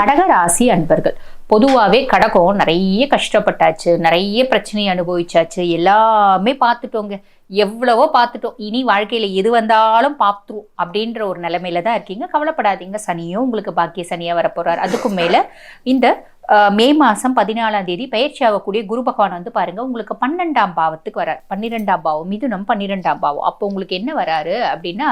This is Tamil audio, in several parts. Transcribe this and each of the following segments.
கடகராசி அன்பர்கள். பொதுவாகவே கடகம் நிறைய கஷ்டப்பட்டாச்சு நிறைய பிரச்சனையை அனுபவிச்சாச்சு. எல்லாமே பார்த்துட்டோங்க. எவ்வளவோ பார்த்துட்டோம். இனி வாழ்க்கையில் எது வந்தாலும் பார்த்துரும் அப்படின்ற ஒரு நிலைமையில தான் இருக்கீங்க. கவலைப்படாதீங்க. சனியும் உங்களுக்கு பாக்கிய சனியாக வரப்போகிறார் அதுக்கும் மேலே இந்த மே மாதம் பதினாலாம் தேதி பயிற்சி ஆகக்கூடிய குரு பகவான் வந்து பாருங்கள் உங்களுக்கு பன்னெண்டாம் பாவத்துக்கு வரார். பன்னிரெண்டாம் பாவம் மிதுனம் பன்னிரெண்டாம் பாவம். அப்போ உங்களுக்கு என்ன வராரு அப்படின்னா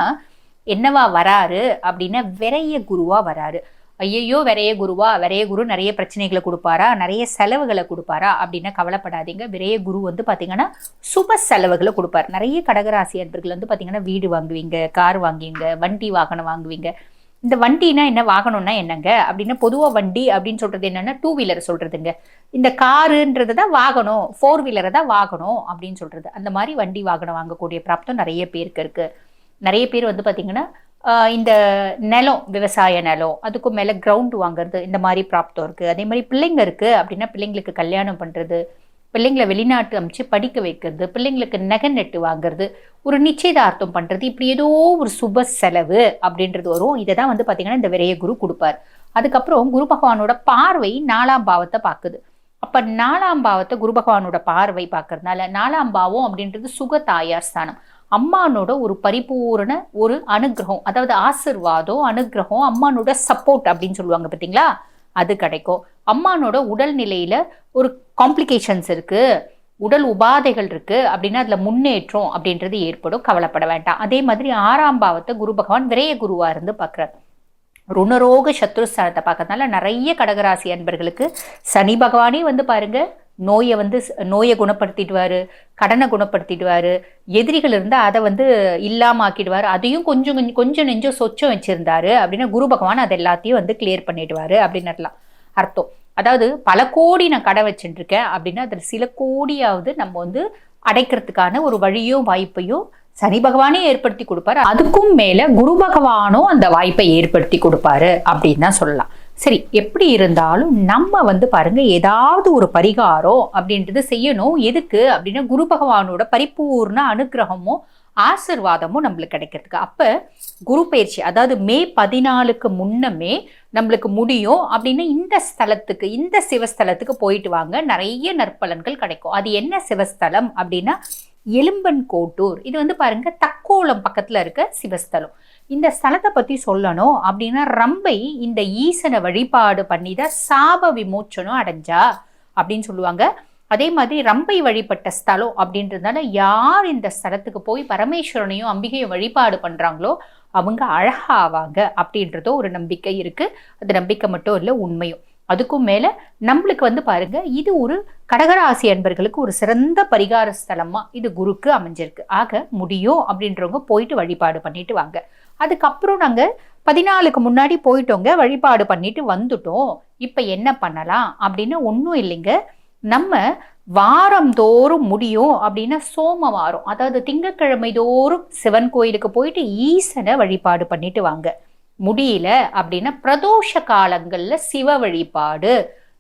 என்னவா வராரு அப்படின்னா விரைய குருவாக வராரு. ஐயையோ விரைய குருவா விரைய குரு நிறைய பிரச்சனைகளை கொடுப்பாரா நிறைய செலவுகளை கொடுப்பாரா அப்படின்னா கவலைப்படாதீங்க. விரைய குரு வந்து பார்த்தீங்கன்னா சுப செலவுகளை கொடுப்பார். நிறைய கடகராசி அன்பர்கள் வந்து பார்த்தீங்கன்னா வீடு வாங்குவீங்க கார் வாங்குவீங்க வண்டி வாகனம் வாங்குவீங்க. இந்த வண்டினா என்ன வாகனம்னா என்னங்க? அப்படின்னா பொதுவாக வண்டி அப்படின்னு சொல்றது என்னன்னா டூ வீலர் சொல்றதுங்க. இந்த காருன்றது தான் வாகனம் ஃபோர் வீலரை தான் வாகனம் அப்படின்னு சொல்றது. அந்த மாதிரி வண்டி வாகனம் வாங்கக்கூடிய பிராப்தம் நிறைய பேருக்கு இருக்கு. நிறைய பேர் வந்து பார்த்தீங்கன்னா இந்த நிலம் விவசாய நிலம் அதுக்கும் மேலே கிரவுண்ட் வாங்குறது இந்த மாதிரி ப்ராப்தம் இருக்குது அதே மாதிரி பிள்ளைங்க இருக்குது அப்படின்னா பிள்ளைங்களுக்கு கல்யாணம் பண்ணுறது பிள்ளைங்களை வெளிநாட்டு அமைச்சு படிக்க வைக்கிறது பிள்ளைங்களுக்கு நகை நெட்டு வாங்குறது ஒரு நிச்சயதார்த்தம் பண்ணுறது இப்படி ஏதோ ஒரு சுப செலவு அப்படின்றது வரும். இதை தான் வந்து பார்த்திங்கன்னா இந்த விரைய குரு கொடுப்பார். அதுக்கப்புறம் குரு பகவானோட பார்வை நாலாம் பாவத்தை பார்க்குது. அப்போ நாலாம் பாவத்தை குரு பகவானோட பார்வை பார்க்கறதுனால நாலாம் பாவம் அப்படின்றது சுக தாயார் ஸ்தானம். அம்மானோட ஒரு பரிபூரண ஒரு அனுகிரகம் அதாவது ஆசிர்வாதம் அனுகிரகம் அம்மானோட சப்போர்ட் அப்படின்னு சொல்லுவாங்க பார்த்தீங்களா? அது கிடைக்கும். அம்மானோட உடல்நிலையில் ஒரு காம்ப்ளிகேஷன்ஸ் இருக்குது உடல் உபாதைகள் இருக்குது அப்படின்னா அதில் முன்னேற்றம் அப்படின்றது ஏற்படும். கவலைப்பட வேண்டாம். அதே மாதிரி ஆறாம் பாவத்தை குரு பகவான் விரைய குருவாக இருந்து பார்க்குறார். ருணரோக சத்ருஸ்தானத்தை பார்க்கறதுனால நிறைய கடகராசி அன்பர்களுக்கு சனி பகவானே வந்து பாருங்கள் நோயை வந்து நோயை குணப்படுத்திடுவார் கடனை குணப்படுத்திடுவார் எதிரிகள் இருந்தால் அதை வந்து இல்லாமல் ஆக்கிடுவார் அதையும் கொஞ்சம் கொஞ்சம் கொஞ்சம் நெஞ்சம் சொச்சம் வச்சுருந்தாரு அப்படின்னா குரு பகவான் அதை எல்லாத்தையும் வந்து கிளியர் பண்ணிடுவார் அப்படின்னுலாம் அர்த்தம். அதாவது பல கோடி நான் கடை வச்சுட்டுருக்கேன் அப்படின்னா அதில் சில கோடியாவது நம்ம வந்து அடைக்கிறதுக்கான ஒரு வழியும் வாய்ப்பையும் சனி பகவானே ஏற்படுத்தி கொடுப்பாரு. அதுக்கும் மேல குரு பகவானும் அந்த வாய்ப்பை ஏற்படுத்தி கொடுப்பாரு அப்படின்னு தான் சொல்லலாம். சரி எப்படி இருந்தாலும் நம்ம வந்து பாருங்க ஏதாவது ஒரு பரிகாரம் அப்படின்றது செய்யணும். எதுக்கு அப்படின்னா குரு பகவானோட பரிபூர்ண அனுகிரகமும் ஆசிர்வாதமும் நம்மளுக்கு கிடைக்கிறதுக்கு. அப்போ குரு பயிற்சி அதாவது மே பதினாலுக்கு முன்னமே நம்மளுக்கு முடியும் அப்படின்னா இந்த ஸ்தலத்துக்கு இந்த சிவஸ்தலத்துக்கு போயிட்டு வாங்க. நிறைய நற்பலன்கள் கிடைக்கும். அது என்ன சிவஸ்தலம் அப்படின்னா எலும்பன் கோட்டூர் இது வந்து பாருங்க தக்கோலம் பக்கத்தில் இருக்க சிவஸ்தலம். இந்த ஸ்தலத்தை பற்றி சொல்லணும் அப்படின்னா ரம்பை இந்த ஈசனை வழிபாடு பண்ணி தான் சாப விமோச்சனம் அடைஞ்சா அப்படின்னு சொல்லுவாங்க. அதே மாதிரி ரம்பை வழிபட்ட ஸ்தலம் அப்படின்றதுனால யார் இந்த ஸ்தலத்துக்கு போய் பரமேஸ்வரனையும் அம்பிகையும் வழிபாடு பண்ணுறாங்களோ அவங்க அழகாவாங்க அப்படின்றதோ ஒரு நம்பிக்கை இருக்குது அது நம்பிக்கை மட்டும் இல்லை உண்மையும். அதுக்கும் மேலே நம்மளுக்கு வந்து பாருங்க இது ஒரு கடகராசி அன்பர்களுக்கு ஒரு சிறந்த பரிகார ஸ்தலமாக இது குருக்கு அமைஞ்சிருக்கு. ஆக முடியும் அப்படின்றவங்க போயிட்டு வழிபாடு பண்ணிட்டு வாங்க. அதுக்கப்புறம் நாங்கள் பதினாலுக்கு முன்னாடி போயிட்டோங்க வழிபாடு பண்ணிட்டு வந்துட்டோம். இப்போ என்ன பண்ணலாம் அப்படின்னு ஒன்றும் இல்லைங்க. நம்ம வாரந்தோறும் முடியும் அப்படின்னா சோம வாரம் அதாவது திங்கக்கிழமை தோறும் சிவன் கோயிலுக்கு போயிட்டு ஈசனை வழிபாடு பண்ணிட்டு வாங்க. முடியல அப்படின்னா பிரதோஷ காலங்களில் சிவ வழிபாடு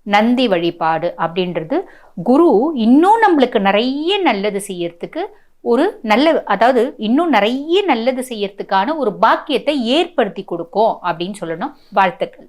நந்தி வழிபாடு அப்படின்றது குரு இன்னும் நம்மளுக்கு நிறைய நல்லது செய்யறதுக்கு ஒரு நல்ல அதாவது இன்னும் நிறைய நல்லது செய்யறதுக்கான ஒரு பாக்கியத்தை ஏற்படுத்தி கொடுக்கும் அப்படின்னு சொல்லணும் வாழ்த்துக்கள்.